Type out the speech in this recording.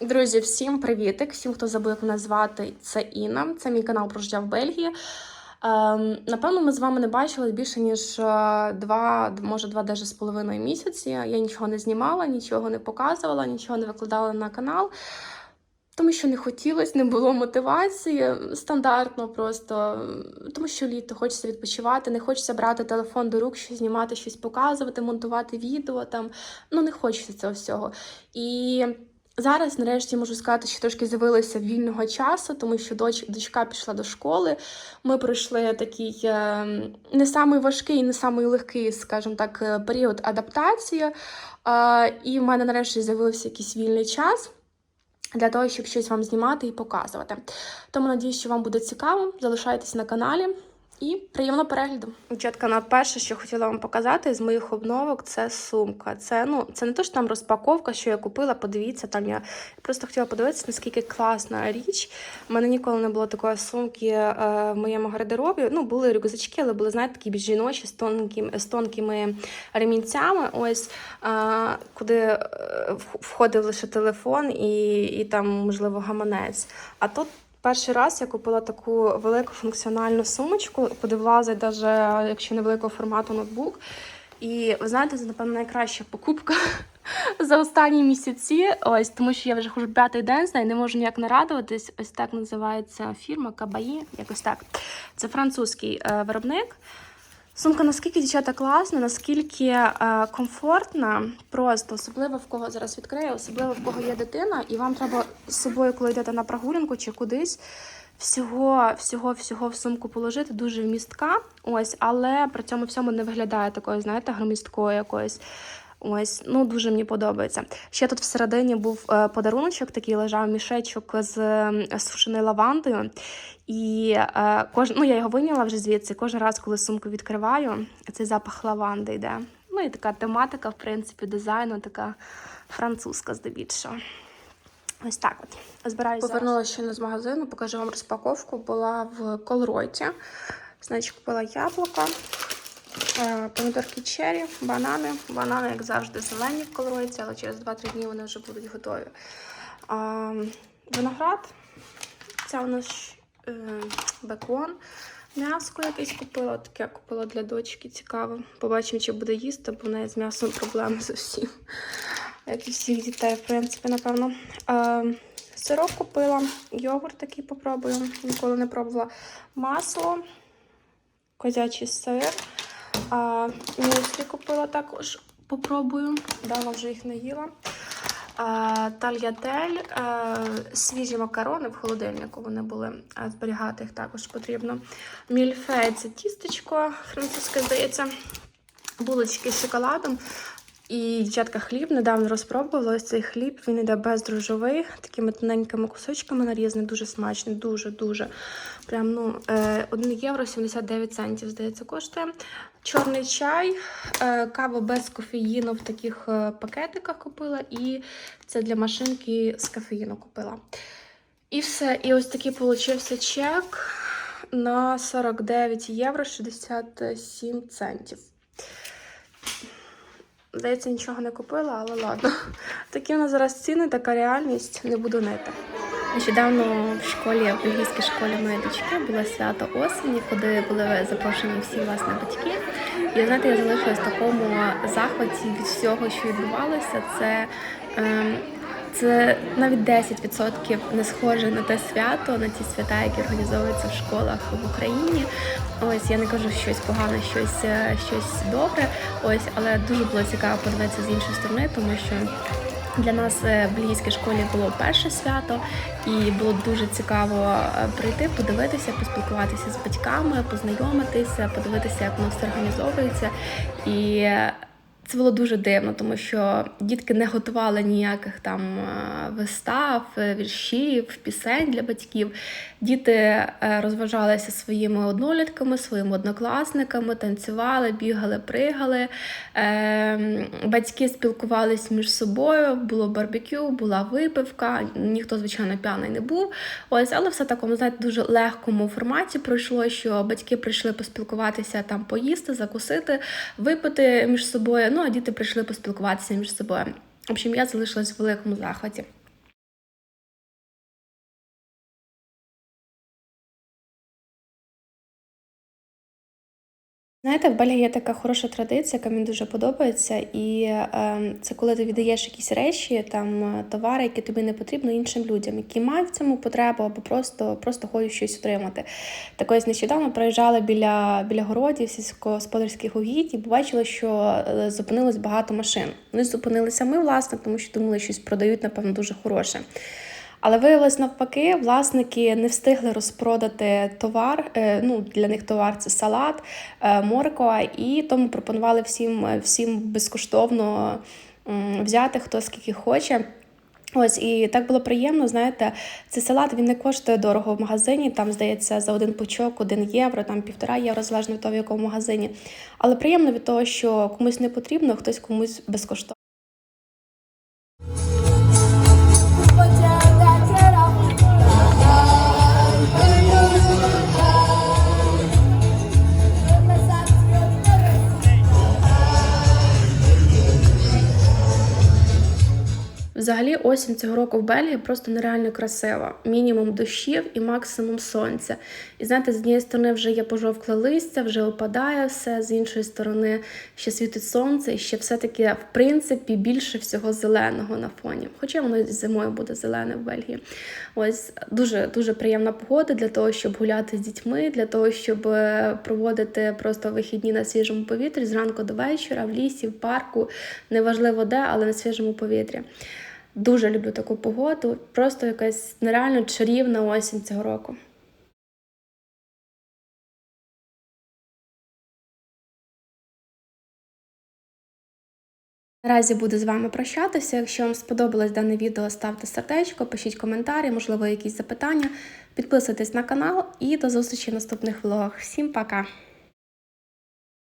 Друзі, всім привітик! Всім, хто забув, як мене звати, це Інна. Це мій канал про життя в Бельгії. Ем, напевно, ми з вами не бачили більше ніж е, два, може, два даже з половиною місяці. Я нічого не знімала, нічого не показувала, нічого не викладала на канал. Тому що не хотілося, не було мотивації стандартно просто. Тому що літо хочеться відпочивати, не хочеться брати телефон до рук, щось знімати, щось показувати, монтувати відео там. Ну не хочеться цього всього. І зараз, нарешті, можу сказати, що трошки з'явилося вільного часу, тому що доч, дочка пішла до школи. Ми пройшли такий е, не самий важкий, не самий легкий, скажімо так, е, період адаптації. Е, і в мене нарешті з'явився якийсь вільний час для того, щоб щось вам знімати і показувати. Тому надіюсь, що вам буде цікаво. Залишайтесь на каналі і приємного перегляду. Дівчатка, на перше, що хотіла вам показати з моїх обновок, це сумка. Це ну, це не то, що там розпаковка, що я купила. Подивіться, там я просто хотіла подивитися, наскільки класна річ. У мене ніколи не було такої сумки е, в моєму гардеробі. Ну, були рюкзачки, але були, знаєте, такі більш жіночі з тонкими, з тонкими ремінцями. Ось е, куди е, входив лише телефон і, і там, можливо, гаманець. А тут. Перший раз я купила таку велику функціональну сумочку, подивилася, навіть якщо невеликого формату ноутбук. І ви знаєте, це, напевно, найкраща покупка за останні місяці. Ось, тому що я вже хожу п'ятий день з нею, не можу ніяк нарадуватись. Ось так називається фірма Кабаї, якось так. Це французький е, виробник. Сумка наскільки дівчата класна, наскільки е, комфортна, просто особливо в кого зараз відкриє, особливо в кого є дитина, і вам треба з собою, коли йдете на прогулянку чи кудись, всього, всього, всього в сумку положити, дуже вмістка. Ось, але при цьому всьому не виглядає такою, знаєте, громісткою якоюсь. Ось, ну дуже мені подобається. Ще тут всередині був е, подаруночок, такий лежав мішечок з е, сушеною лавандою. І е, кож... ну, я його вийняла вже звідси. Кожен раз, коли сумку відкриваю, цей запах лаванди йде. Ну і така тематика, в принципі, дизайну, така французька, здебільшого. Ось так от. Збираюся. Повернулася ще з магазину, покажу вам розпаковку. Була в Колройті. Значить, купила яблука. Е, помідорки черрі, банани. Банани, як завжди, зелені в але через 2-3 дні вони вже будуть готові. Виноград. Це у нас е, бекон. М'яско якесь купила, таке купила для дочки, цікаво. Побачимо, чи буде їсти, бо в неї з м'ясом проблеми зовсім. Як і всіх дітей, в принципі, напевно. Сироп купила, йогурт такий попробую, ніколи не пробувала. Масло, козячий сир. А, Мюслі купила також, попробую. Давно вже їх не їла. А, Тальятель, а, свіжі макарони в холодильнику вони були, а зберігати їх також потрібно. Мільфе це тістечко, французьке, здається, булочки з шоколадом. І дівчатка хліб недавно розпробувала ось цей хліб. Він йде бездрожжовий, такими тоненькими кусочками нарізаний, дуже смачний, дуже-дуже. Прям ну, 1 євро 79 центів, здається, коштує. Чорний чай, е, кава без кофеїну в таких е, пакетиках купила, і це для машинки з кофеїну купила. І все. І ось такий получився чек на 49 євро 67 центів. Здається, нічого не купила, але ладно. Такі в нас зараз ціни, така реальність, не буду нити. Нещодавно в школі, в бельгійській школі моєї дочки було свято осені, куди були запрошені всі власне батьки. І знаєте, я залишилась в такому захваті від всього, що відбувалося. Це ем, це навіть 10% не схоже на те свято, на ті свята, які організовуються в школах в Україні. Ось я не кажу щось погане, щось щось добре. Ось, але дуже було цікаво подивитися з іншої сторони, тому що. Для нас в бельгійській школі було перше свято, і було дуже цікаво прийти, подивитися, поспілкуватися з батьками, познайомитися, подивитися, як воно все організовується. І це було дуже дивно, тому що дітки не готували ніяких там вистав, віршів, пісень для батьків. Діти е, розважалися своїми однолітками, своїми однокласниками, танцювали, бігали, пригали. Батьки спілкувалися між собою, було барбекю, була випивка. Ніхто, звичайно, п'яний не був. Ось, але все такому знаєте, дуже легкому форматі пройшло, що батьки прийшли поспілкуватися, там поїсти, закусити, випити між собою. Ну а діти прийшли поспілкуватися між собою. В общем, я залишилась в великому захваті. Знаєте, в Бельгії є така хороша традиція, яка мені дуже подобається, і е, це коли ти віддаєш якісь речі, там е, товари, які тобі не потрібно іншим людям, які мають в цьому потребу або просто, просто хочуть щось отримати. Так ось нещодавно проїжджали біля, біля городів сільськогосподарських угідь і побачили, що е, зупинилось багато машин. Вони зупинилися ми, власне, тому що думали, що щось продають, напевно, дуже хороше. Але виявилось навпаки, власники не встигли розпродати товар. е, Ну, для них товар це салат, е, морква, і тому пропонували всім, всім безкоштовно взяти хто скільки хоче. Ось і так було приємно. Знаєте, цей салат він не коштує дорого в магазині. Там здається за один пучок, один євро, там півтора євро, залежно від того, в якому магазині. Але приємно від того, що комусь не потрібно, хтось комусь безкоштовно. Взагалі, осінь цього року в Бельгії просто нереально красива. Мінімум дощів і максимум сонця. І знаєте, з однієї сторони вже є пожовкле листя, вже опадає все, з іншої сторони ще світить сонце, і ще все-таки, в принципі, більше всього зеленого на фоні. Хоча воно зимою буде зелене в Бельгії. Ось дуже дуже приємна погода для того, щоб гуляти з дітьми, для того, щоб е, проводити просто вихідні на свіжому повітрі зранку до вечора, в лісі, в парку, неважливо де, але на свіжому повітрі. Дуже люблю таку погоду. Просто якась нереально чарівна осінь цього року. Наразі буду з вами прощатися. Якщо вам сподобалось дане відео, ставте сердечко, пишіть коментарі, можливо, якісь запитання. Підписуйтесь на канал і до зустрічі в наступних влогах. Всім пока!